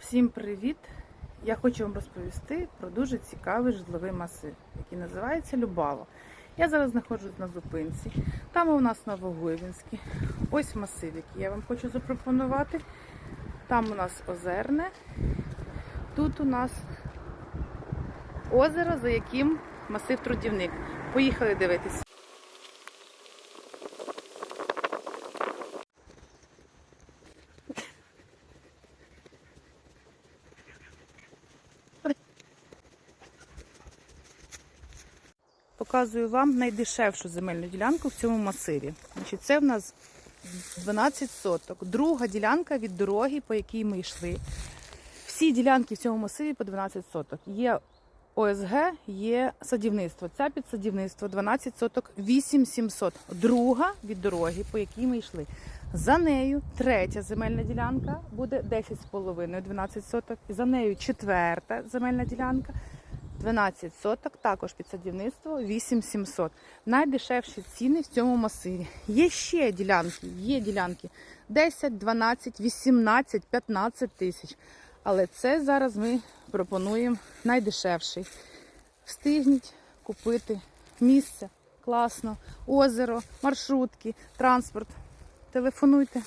Всім привіт! Я хочу вам розповісти про дуже цікавий житловий масив, який називається Любава. Я зараз знаходжусь на зупинці. Там у нас Новогойвінський. Ось масив, який я вам хочу запропонувати. Там у нас озерне. Тут у нас озеро, за яким масив трудівник. Поїхали дивитися. Показую вам найдешевшу земельну ділянку в цьому масиві. Значить, це в нас 12 соток. Друга ділянка від дороги, по якій ми йшли. Всі ділянки в цьому масиві по 12 соток. Є ОСГ, є садівництво. Ця під садівництво 12 соток 8700. Друга від дороги, по якій ми йшли. За нею третя земельна ділянка буде 10,5 12 соток. І за нею четверта земельна ділянка 12 соток, також під садівництво 8700. Найдешевші ціни в цьому масиві. Є ще ділянки, є ділянки 10, 12, 18, 15 тисяч. Але це зараз ми пропонуємо найдешевший. Встигніть купити місце, класно, озеро, маршрутки, транспорт. Телефонуйте.